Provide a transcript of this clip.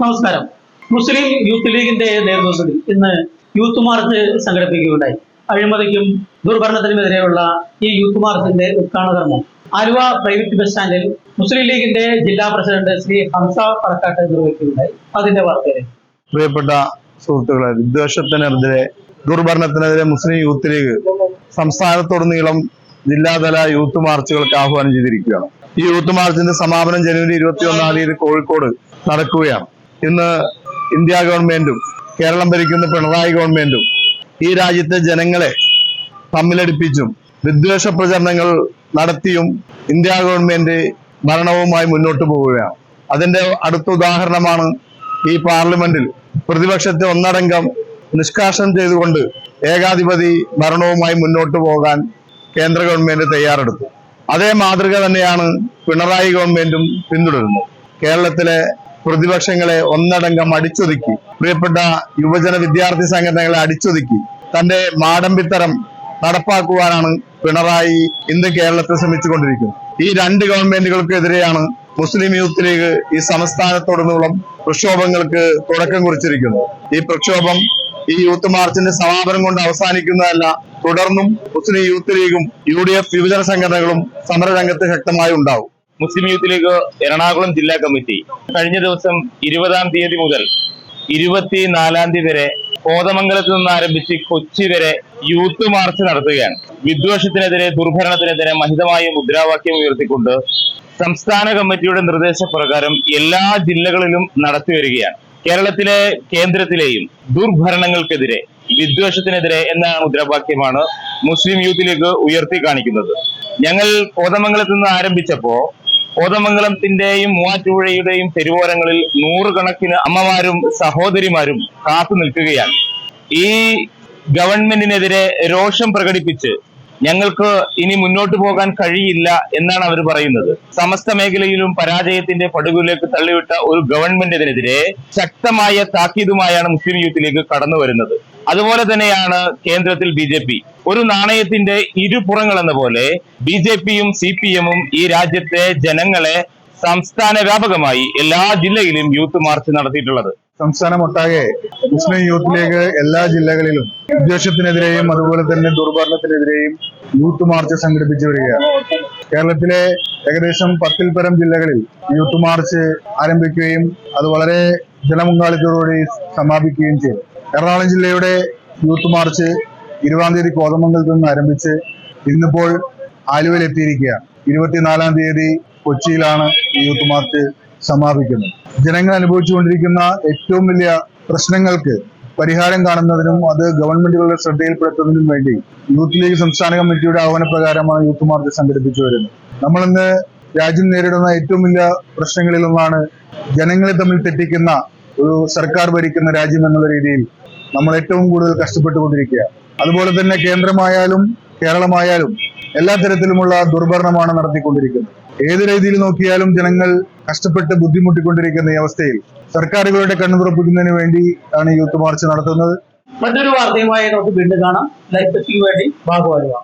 നമസ്കാരം. മുസ്ലിം യൂത്ത് ലീഗിന്റെ നേതൃത്വത്തിൽ ഇന്ന് യൂത്ത് മാർച്ച് സംഘടിപ്പിക്കുകയുണ്ടായി. അഴിമതിക്കും ദുർഭരണത്തിനുമെതിരെയുള്ള ഈ യൂത്ത് മാർച്ചിന്റെ ഉദ്ഘാടന കർമ്മം പ്രൈവറ്റ് ബസ് സ്റ്റാൻഡിൽ മുസ്ലിം ലീഗിന്റെ ജില്ലാ പ്രസിഡന്റ് ശ്രീ ഹംസ പറക്കാട്ട് നിർവഹിക്കുകയുണ്ടായി. അതിന്റെ വാർത്തയിലേക്ക്. പ്രിയപ്പെട്ട സുഹൃത്തുക്കളെ വിദ്വേഷത്തിനെതിരെ ദുർഭരണത്തിനെതിരെ മുസ്ലിം യൂത്ത് ലീഗ് സംസ്ഥാനത്തുടനീളം ജില്ലാതല യൂത്ത് മാർച്ചുകൾക്ക് ആഹ്വാനം ചെയ്തിരിക്കുകയാണ്. ഈ യൂത്ത് മാർച്ചിന്റെ സമാപനം ജനുവരി ഇരുപത്തി ഒന്നാം തീയതി കോഴിക്കോട് നടക്കുകയാണ്. ഇന്ന് ഇന്ത്യ ഗവൺമെന്റും കേരളം ഭരിക്കുന്ന പിണറായി ഗവൺമെന്റും ഈ രാജ്യത്തെ ജനങ്ങളെ തമ്മിലടിപ്പിച്ചും വിദ്വേഷ പ്രചരണങ്ങൾ നടത്തിയും ഇന്ത്യ ഗവൺമെന്റ് ഭരണവുമായി മുന്നോട്ട് പോവുകയാണ്. അതിന്റെ അടുത്ത ഉദാഹരണമാണ് ഈ പാർലമെന്റിൽ പ്രതിപക്ഷത്തെ ഒന്നടങ്കം നിഷ്കാസനം ചെയ്തുകൊണ്ട് ഏകാധിപതി ഭരണവുമായി മുന്നോട്ട് പോകാൻ കേന്ദ്ര ഗവൺമെന്റ് തയ്യാറെടുത്തു. അതേ മാതൃക തന്നെയാണ് പിണറായി ഗവൺമെന്റും പിന്തുടരുന്നത്. കേരളത്തിലെ പ്രതിപക്ഷങ്ങളെ ഒന്നടങ്കം അടിച്ചൊതുക്കി. പ്രിയപ്പെട്ട യുവജന വിദ്യാർത്ഥി സംഘടനകളെ അടിച്ചൊതുക്കി. തന്റെ മാടമ്പിത്തരം നടപ്പാക്കുവാനാണ് പിണറായി ഇന്ന് കേരളത്തെ ശ്രമിച്ചുകൊണ്ടിരിക്കുന്നത്. ഈ രണ്ട് ഗവൺമെന്റുകൾക്കെതിരെയാണ് മുസ്ലിം യൂത്ത് ലീഗ് ഈ സംസ്ഥാനത്തുടനീളം പ്രക്ഷോഭങ്ങൾക്ക് തുടക്കം കുറിച്ചിരിക്കുന്നത്. ഈ പ്രക്ഷോഭം ഈ യൂത്ത് മാർച്ചിന്റെ സമാപനം കൊണ്ട് അവസാനിക്കുന്നതല്ല തുടർന്നും മുസ്ലിം യൂത്ത് ലീഗും യു ഡി എഫ് യുവജന സംഘടനകളും സമരരംഗത്ത് ശക്തമായി ഉണ്ടാവും. മുസ്ലിം യൂത്ത് ലീഗ് എറണാകുളം ജില്ലാ കമ്മിറ്റി കഴിഞ്ഞ ദിവസം ഇരുപതാം തീയതി മുതൽ ഇരുപത്തിനാലാം തീയതി വരെ കോതമംഗലത്ത് നിന്ന് ആരംഭിച്ച് കൊച്ചി വരെ യൂത്ത് മാർച്ച് നടത്തുകയാണ്. വിദ്വേഷത്തിനെതിരെ ദുർഭരണത്തിനെതിരെ മഹിതമായ മുദ്രാവാക്യം ഉയർത്തിക്കൊണ്ട് സംസ്ഥാന കമ്മിറ്റിയുടെ നിർദ്ദേശപ്രകാരം എല്ലാ ജില്ലകളിലും നടത്തി വരികയാണ്. കേരളത്തിലെ കേന്ദ്രത്തിലെയും ദുർഭരണങ്ങൾക്കെതിരെ വിദ്വേഷത്തിനെതിരെ എന്ന മുദ്രാവാക്യമാണ് മുസ്ലിം യൂത്ത് ലീഗ് ഉയർത്തി കാണിക്കുന്നത്. ഞങ്ങൾ കോതമംഗലത്ത് നിന്ന് ആരംഭിച്ചപ്പോ കോതമംഗലത്തിന്റെയും മൂവാറ്റുപുഴയുടെയും തെരുവോരങ്ങളിൽ നൂറുകണക്കിന് അമ്മമാരും സഹോദരിമാരും കാത്തു നിൽക്കുകയാണ്. ഈ ഗവൺമെന്റിനെതിരെ രോഷം പ്രകടിപ്പിച്ച് ഞങ്ങൾക്ക് ഇനി മുന്നോട്ട് പോകാൻ കഴിയില്ല എന്നാണ് അവർ പറയുന്നത്. സമസ്ത മേഖലയിലും പരാജയത്തിന്റെ പടുകിലേക്ക് തള്ളിവിട്ട ഒരു ഗവൺമെന്റിനെതിരെ ശക്തമായ താക്കീതുമായാണ് മുസ്ലിം യൂത്ത് ലീഗ് കടന്നു വരുന്നത് അതുപോലെ തന്നെയാണ് കേന്ദ്രത്തിൽ ബി ജെ പി. ഒരു നാണയത്തിന്റെ ഇരുപുറങ്ങൾ എന്ന പോലെ ബി ജെ പിയും സി പി എമ്മും ഈ രാജ്യത്തെ ജനങ്ങളെ സംസ്ഥാന വ്യാപകമായി എല്ലാ ജില്ലയിലും യൂത്ത് മാർച്ച് നടത്തിയിട്ടുള്ളത്. സംസ്ഥാനമൊട്ടാകെ മുസ്ലിം യൂത്ത് ലീഗ് എല്ലാ ജില്ലകളിലും വിദ്വേഷത്തിനെതിരെയും അതുപോലെ തന്നെ ദുർഭരണത്തിനെതിരെയും യൂത്ത് മാർച്ച് സംഘടിപ്പിച്ചു വരികയാണ്. കേരളത്തിലെ ഏകദേശം പത്തിൽ പരം ജില്ലകളിൽ യൂത്ത് മാർച്ച് ആരംഭിക്കുകയും അത് വളരെ ജനമുങ്കാളിത്തോടുകൂടി സമാപിക്കുകയും ചെയ്തു. എറണാകുളം ജില്ലയുടെ യൂത്ത് മാർച്ച് ഇരുപതാം തീയതി കോതമംഗലത്ത് നിന്ന് ആരംഭിച്ച് ഇന്നിപ്പോൾ ആലുവയിൽ എത്തിയിരിക്കുകയാണ്. ഇരുപത്തിനാലാം തീയതി കൊച്ചിയിലാണ് ഈ യൂത്ത് മാർച്ച് സമാപിക്കുന്നത്. ജനങ്ങൾ അനുഭവിച്ചുകൊണ്ടിരിക്കുന്ന ഏറ്റവും വലിയ പ്രശ്നങ്ങൾക്ക് പരിഹാരം കാണുന്നതിനും അത് ഗവൺമെന്റുകളുടെ ശ്രദ്ധയിൽപ്പെടുത്തുന്നതിനും വേണ്ടി യൂത്ത് ലീഗ് സംസ്ഥാന കമ്മിറ്റിയുടെ ആഹ്വാനപ്രകാരമാണ് യൂത്ത് മാർച്ച് സംഘടിപ്പിച്ചു വരുന്നത്. നമ്മളിന്ന് രാജ്യം നേരിടുന്ന ഏറ്റവും വലിയ പ്രശ്നങ്ങളിൽ ഒന്നാണ് ജനങ്ങളെ തമ്മിൽ തെറ്റിക്കുന്ന ഒരു സർക്കാർ ഭരിക്കുന്ന രാജ്യം എന്നുള്ള രീതിയിൽ നമ്മൾ ഏറ്റവും കൂടുതൽ കഷ്ടപ്പെട്ടുകൊണ്ടിരിക്കുക. അതുപോലെ തന്നെ കേന്ദ്രമായാലും കേരളമായാലും എല്ലാ തരത്തിലുമുള്ള ദുർഭരണമാണ് നടത്തിക്കൊണ്ടിരിക്കുന്നത്. ഏത് രീതിയിൽ നോക്കിയാലും ജനങ്ങൾ കഷ്ടപ്പെട്ട് ബുദ്ധിമുട്ടിക്കൊണ്ടിരിക്കുന്ന ഈ അവസ്ഥയിൽ സർക്കാരുകളുടെ കണ്ണു തുറപ്പിക്കുന്നതിന് വേണ്ടി ആണ് യൂത്ത് മാർച്ച് നടത്തുന്നത്. മറ്റൊരു വാർത്തയുമായി നമുക്ക് വീണ്ടും കാണാം. ലൈഫ് വേണ്ടി ആലുവ